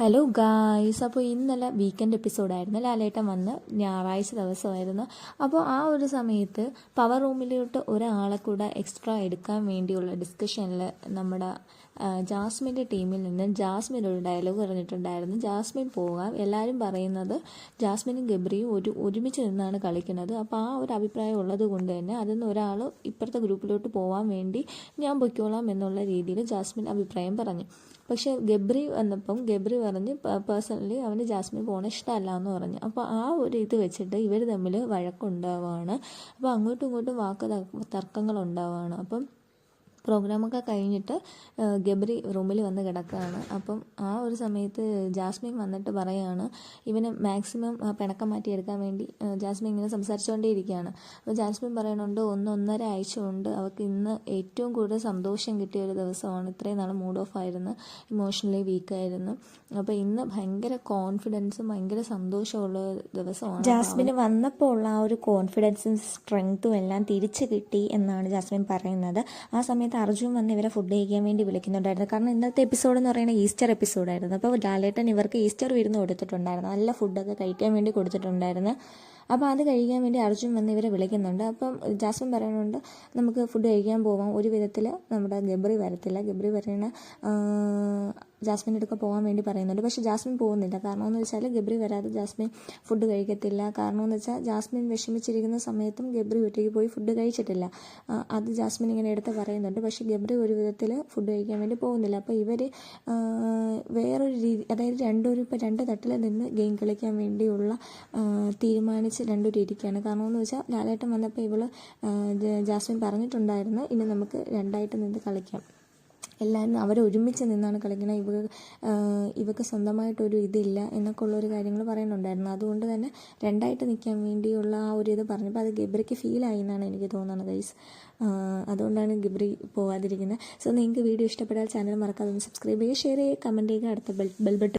Hello guys അപ്പോൾ ഇന്നലെ weekend എപ്പിസോഡായിരുന്നു ലാലേട്ടൻ വന്ന് ഞായറാഴ്ച ദിവസമായിരുന്നു. അപ്പോൾ ആ ഒരു സമയത്ത് പവർ റൂമിലോട്ട് ഒരാളെ കൂടെ എക്സ്ട്രാ എടുക്കാൻ വേണ്ടിയുള്ള ഡിസ്കഷനിൽ നമ്മുടെ ജാസ്മിന്റെ ടീമിൽ നിന്ന് ജാസ്മിൻ ഒരു ഡയലോഗ് പറഞ്ഞിട്ടുണ്ടായിരുന്നു. ജാസ്മിൻ പോകാം. എല്ലാവരും പറയുന്നത് ജാസ്മിനും ഗബ്രിയും ഒരു ഒരുമിച്ച് നിന്നാണ് കളിക്കുന്നത്. അപ്പോൾ ആ ഒരു അഭിപ്രായം ഉള്ളത് കൊണ്ട് തന്നെ അതിൽ നിന്ന് ഒരാൾ ഇപ്പുറത്തെ ഗ്രൂപ്പിലോട്ട് പോകാൻ വേണ്ടി ഞാൻ പൊയ്ക്കോളാം എന്നുള്ള രീതിയിൽ ജാസ്മിൻ അഭിപ്രായം പറഞ്ഞു. പക്ഷേ ഗബ്രി വന്നപ്പം ഗബ്രി പറഞ്ഞ് പേഴ്സണലി അവന് ജാസ്മിൻ പോകണ ഇഷ്ടമല്ല എന്ന് പറഞ്ഞു. അപ്പോൾ ആ ഒരു ഇത് വെച്ചിട്ട് ഇവർ തമ്മിൽ വഴക്കുണ്ടാവുകയാണ് അപ്പോൾ അങ്ങോട്ടും ഇങ്ങോട്ടും വാക്ക് തർക്കങ്ങൾ തർക്കങ്ങളുണ്ടാവുകയാണ് അപ്പം പ്രോഗ്രാമൊക്കെ കഴിഞ്ഞിട്ട് ഗബ്രി റൂമിൽ വന്ന് കിടക്കുകയാണ്. അപ്പം ആ ഒരു സമയത്ത് ജാസ്മിൻ വന്നിട്ട് പറയാണ് ഇവന് മാക്സിമം പിണക്കം മാറ്റിയെടുക്കാൻ വേണ്ടി ജാസ്മിൻ ഇങ്ങനെ സംസാരിച്ചുകൊണ്ടേ ഇരിക്കുകയാണ് അപ്പോൾ ജാസ്മിൻ പറയണുണ്ട് ഒന്ന് ഒന്നര ആഴ്ച കൊണ്ട് അവൾക്ക് ഇന്ന് ഏറ്റവും കൂടുതൽ സന്തോഷം കിട്ടിയ ഒരു ദിവസമാണ്. ഇത്രയും നാൾ മൂഡ് ഓഫ് ആയിരുന്നു ഇമോഷണലി വീക്കായിരുന്നു അപ്പോൾ ഇന്ന് ഭയങ്കര കോൺഫിഡൻസും ഭയങ്കര സന്തോഷമുള്ള ദിവസമാണ് ജാസ്മിൻ വന്നപ്പോൾ ഉള്ള ആ ഒരു കോൺഫിഡൻസും സ്ട്രെങ്ത്തും എല്ലാം തിരിച്ചു കിട്ടി എന്നാണ് ജാസ്മിൻ പറയുന്നത്. ആ സമയത്ത് അർജുൻ വന്ന് ഇവരെ ഫുഡ് കഴിക്കാൻ വേണ്ടി വിളിക്കുന്നുണ്ടായിരുന്നു. കാരണം ഇന്നത്തെ എപ്പിസോഡ് എന്ന് പറയുന്നത് ഈസ്റ്റർ എപ്പിസോഡായിരുന്നു അപ്പോൾ ലാലേട്ടൻ ഇവർക്ക് ഈസ്റ്റർ വിരുന്ന് കൊടുത്തിട്ടുണ്ടായിരുന്നു. നല്ല ഫുഡൊക്കെ കഴിക്കാൻ വേണ്ടി കൊടുത്തിട്ടുണ്ടായിരുന്നു. അപ്പോൾ അത് കഴിക്കാൻ വേണ്ടി അർജുൻ വന്ന് ഇവരെ വിളിക്കുന്നുണ്ട്. അപ്പം ജാസ്മിൻ പറയുന്നുണ്ട് നമുക്ക് ഫുഡ് കഴിക്കാൻ പോവാം. ഒരു വിധത്തിൽ നമ്മുടെ ഗബ്രി വരത്തില്ല. ഗബ്രി ആ, ജാസ്മിന്റെ അടുക്ക പോകാൻ വേണ്ടി പറയുന്നുണ്ട്. പക്ഷേ ജാസ്മിൻ പോകുന്നില്ല. കാരണം എന്ന് വെച്ചാൽ ഗബ്രി വരാതെ ജാസ്മിൻ ഫുഡ് കഴിക്കത്തില്ല. കാരണം എന്ന് വെച്ചാൽ ജാസ്മിൻ വിഷമിച്ചിരിക്കുന്ന സമയത്തും ഗബ്രി ഒറ്റയ്ക്ക് പോയി ഫുഡ് കഴിച്ചിട്ടില്ല. അത് ജാസ്മിൻ ഇങ്ങനെ എടുത്ത് പറയുന്നുണ്ട്. പക്ഷേ ഗബ്രി ഒരു വിധത്തിൽ ഫുഡ് കഴിക്കാൻ വേണ്ടി പോകുന്നില്ല. അപ്പോൾ ഇവർ വേറൊരു രീതി അതായത് രണ്ടൊരു ഇപ്പോൾ രണ്ട് തട്ടിൽ നിന്ന് ഗെയിം കളിക്കാൻ വേണ്ടിയുള്ള ആ, തീരുമാനിച്ച് രണ്ടു രീതിക്കാണ് കാരണം എന്ന് വെച്ചാൽ ലാലേട്ടൻ വന്നപ്പോൾ ഇവൾ ജാസ്മിൻ പറഞ്ഞിട്ടുണ്ടായിരുന്നു ഇനി നമുക്ക് രണ്ടായിട്ട് നിന്ന് കളിക്കാം. എല്ലാവരും അവരൊരുമിച്ച് നിന്നാണ് കളിക്കുന്നത് ഇവ ഇവക്ക് സ്വന്തമായിട്ടൊരു ഇതില്ല എന്നൊക്കെ ഉള്ളൊരു കാര്യങ്ങൾ പറയുന്നുണ്ടായിരുന്നു. അതുകൊണ്ട് തന്നെ രണ്ടായിട്ട് നിൽക്കാൻ വേണ്ടിയുള്ള ആ ഒരു ഇത് പറഞ്ഞപ്പോൾ അത് ഗബ്രിക്ക് ഫീലായി എന്നാണ് എനിക്ക് തോന്നുന്നത് ഗൈസ് അതുകൊണ്ടാണ് ഗബ്രി പോവാതിരിക്കുന്നത്. സോ നിങ്ങൾക്ക് വീഡിയോ ഇഷ്ടപ്പെട്ടാൽ ചാനൽ മറക്കാതെ സബ്സ്ക്രൈബ് ചെയ്യുക ഷെയർ ചെയ്യുക കമന്റ് ചെയ്യുക അടുത്ത ബെൽ ബെൽ ബട്ടൺ